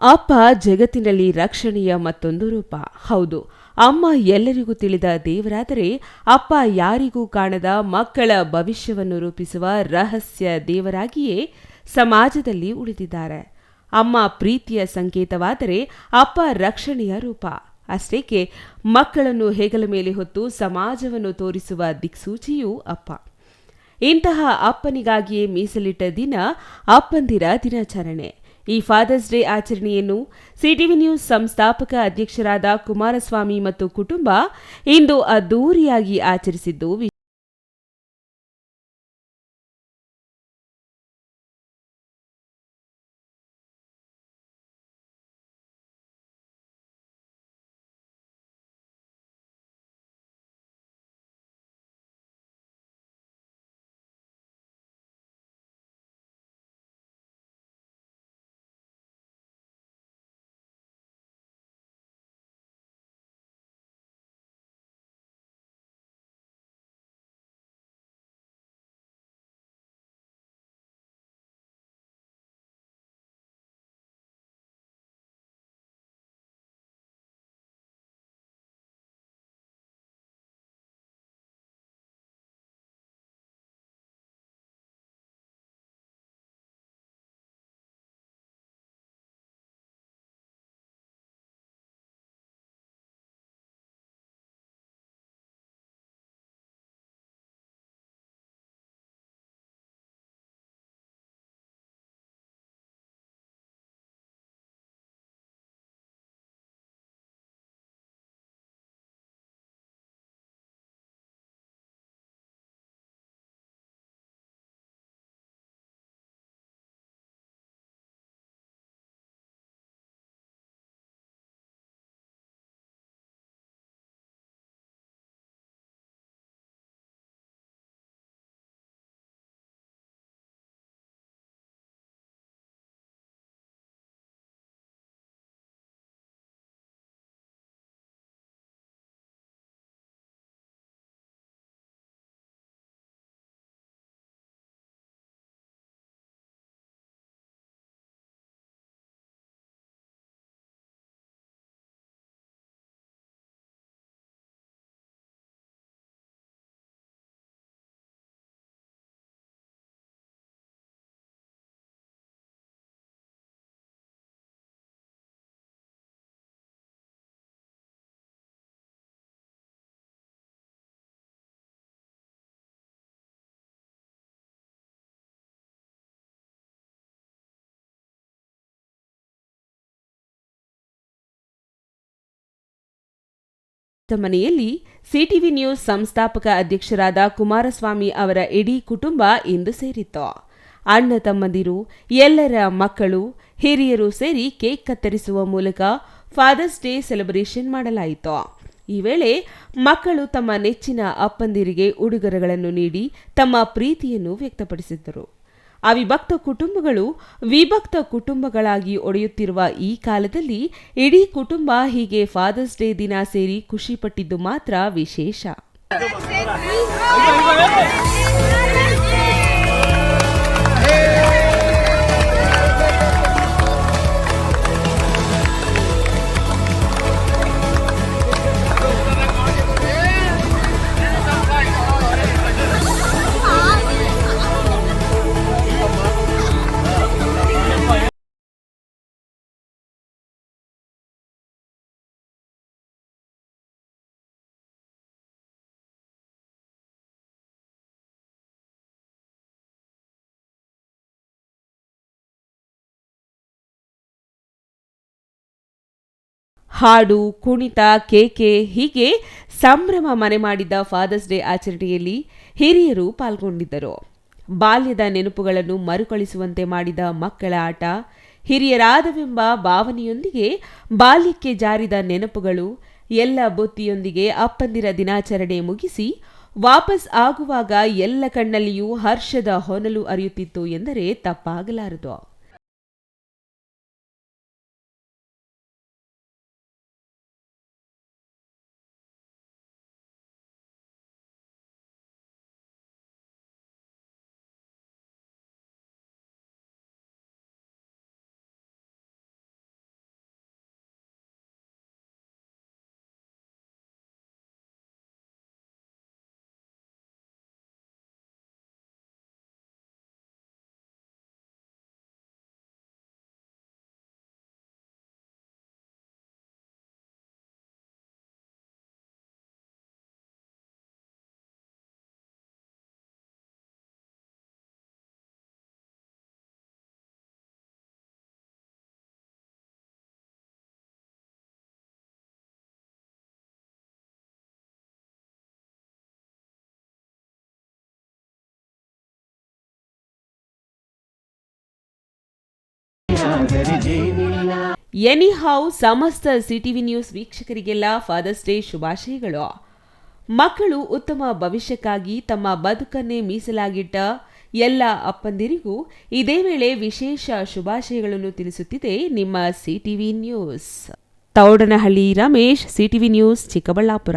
ಅಪ್ಪ ಜಗತ್ತಿನಲ್ಲಿ ರಕ್ಷಣೆಯ ಮತ್ತೊಂದು ರೂಪ. ಹೌದು, ಅಮ್ಮ ಎಲ್ಲರಿಗೂ ತಿಳಿದ ದೇವರಾದರೆ ಅಪ್ಪ ಯಾರಿಗೂ ಕಾಣದ ಮಕ್ಕಳ ಭವಿಷ್ಯವನ್ನು ರೂಪಿಸುವ ರಹಸ್ಯ ದೇವರಾಗಿಯೇ ಸಮಾಜದಲ್ಲಿ ಉಳಿದಿದ್ದಾರೆ. ಅಮ್ಮ ಪ್ರೀತಿಯ ಸಂಕೇತವಾದರೆ ಅಪ್ಪ ರಕ್ಷಣೆಯ ರೂಪ. ಅಷ್ಟೇಕೆ, ಮಕ್ಕಳನ್ನು ಹೆಗಲ ಮೇಲೆ ಹೊತ್ತು ಸಮಾಜವನ್ನು ತೋರಿಸುವ ದಿಕ್ಸೂಚಿಯೂ ಅಪ್ಪ. ಇಂತಹ ಅಪ್ಪನಿಗಾಗಿಯೇ ಮೀಸಲಿಟ್ಟ ದಿನ ಅಪ್ಪಂದಿರ ದಿನಾಚರಣೆ. ಈ ಫಾದರ್ಸ್ ಡೇ ಆಚರಣೆಯನ್ನು ಸಿಟಿವಿ ನ್ಯೂಸ್ ಸಂಸ್ಥಾಪಕ ಅಧ್ಯಕ್ಷರಾದ ಕುಮಾರಸ್ವಾಮಿ ಮತ್ತು ಕುಟುಂಬ ಇಂದು ಅದ್ದೂರಿಯಾಗಿ ಆಚರಿಸಿದ್ದು ವಿ- ಮನೆಯಲ್ಲಿ ಸಿಟಿವಿ ನ್ಯೂಸ್ ಸಂಸ್ಥಾಪಕ ಅಧ್ಯಕ್ಷರಾದ ಕುಮಾರಸ್ವಾಮಿ ಅವರ ಇಡೀ ಕುಟುಂಬ ಇಂದು ಸೇರಿತ್ತು. ಅಣ್ಣ ತಮ್ಮಂದಿರು, ಎಲ್ಲರ ಮಕ್ಕಳು, ಹಿರಿಯರು ಸೇರಿ ಕೇಕ್ ಕತ್ತರಿಸುವ ಮೂಲಕ ಫಾದರ್ಸ್ ಡೇ ಸೆಲೆಬ್ರೇಷನ್ ಮಾಡಲಾಯಿತು. ಈ ವೇಳೆ ಮಕ್ಕಳು ತಮ್ಮ ನೆಚ್ಚಿನ ಅಪ್ಪಂದಿರಿಗೆ ಉಡುಗೊರೆಗಳನ್ನು ನೀಡಿ ತಮ್ಮ ಪ್ರೀತಿಯನ್ನು ವ್ಯಕ್ತಪಡಿಸಿದ್ದರು. ಅವಿಭಕ್ತ ಕುಟುಂಬಗಳು ವಿಭಕ್ತ ಕುಟುಂಬಗಳಾಗಿ ಒಡೆಯುತ್ತಿರುವ ಈ ಕಾಲದಲ್ಲಿ ಇಡೀ ಕುಟುಂಬ ಹೀಗೆ ಫಾದರ್ಸ್ ಡೇ ದಿನ ಸೇರಿ ಖುಷಿಪಟ್ಟಿದ್ದು ಮಾತ್ರ ವಿಶೇಷ ಹಾಡು, ಕುಣಿತ, ಕೇಕೆ ಹೀಗೆ ಸಂಭ್ರಮ ಮನೆ ಮಾಡಿದ್ದ ಫಾದರ್ಸ್ ಡೇ ಆಚರಣೆಯಲ್ಲಿ ಹಿರಿಯರು ಪಾಲ್ಗೊಂಡಿದ್ದರು. ಬಾಲ್ಯದ ನೆನಪುಗಳನ್ನು ಮರುಕಳಿಸುವಂತೆ ಮಾಡಿದ ಮಕ್ಕಳ ಆಟ, ಹಿರಿಯರಾದವೆಂಬ ಭಾವನೆಯೊಂದಿಗೆ ಬಾಲ್ಯಕ್ಕೆ ಜಾರಿದ ನೆನಪುಗಳು, ಎಲ್ಲ ಬುತ್ತಿಯೊಂದಿಗೆ ಅಪ್ಪಂದಿರ ದಿನಾಚರಣೆ ಮುಗಿಸಿ ವಾಪಸ್ ಆಗುವಾಗ ಎಲ್ಲ ಕಣ್ಣಲ್ಲಿಯೂ ಹರ್ಷದ ಹೊನಲು ಅರಿಯುತ್ತಿತ್ತು ಎಂದರೆ ತಪ್ಪಾಗಲಾರದು. ಗರಿಗೇನಿಲ್ಲ ಎನಿಹೌ ಸಮಸ್ತ ಸಿಟಿವಿ ನ್ಯೂಸ್ ವೀಕ್ಷಕರಿಗೆಲ್ಲ ಫಾದರ್ಸ್ ಡೇ ಶುಭಾಶಯಗಳು. ಮಕ್ಕಳು ಉತ್ತಮ ಭವಿಷ್ಯಕ್ಕಾಗಿ ತಮ್ಮ ಬದುಕನ್ನೇ ಮೀಸಲಾಗಿಟ್ಟ ಎಲ್ಲ ಅಪ್ಪಂದಿರಿಗೂ ಇದೇ ವೇಳೆ ವಿಶೇಷ ಶುಭಾಶಯಗಳನ್ನು ತಿಳಿಸುತ್ತಿದೆ ನಿಮ್ಮ CTV news Thoudanahalli Ramesh CTV news Chikkaballapur.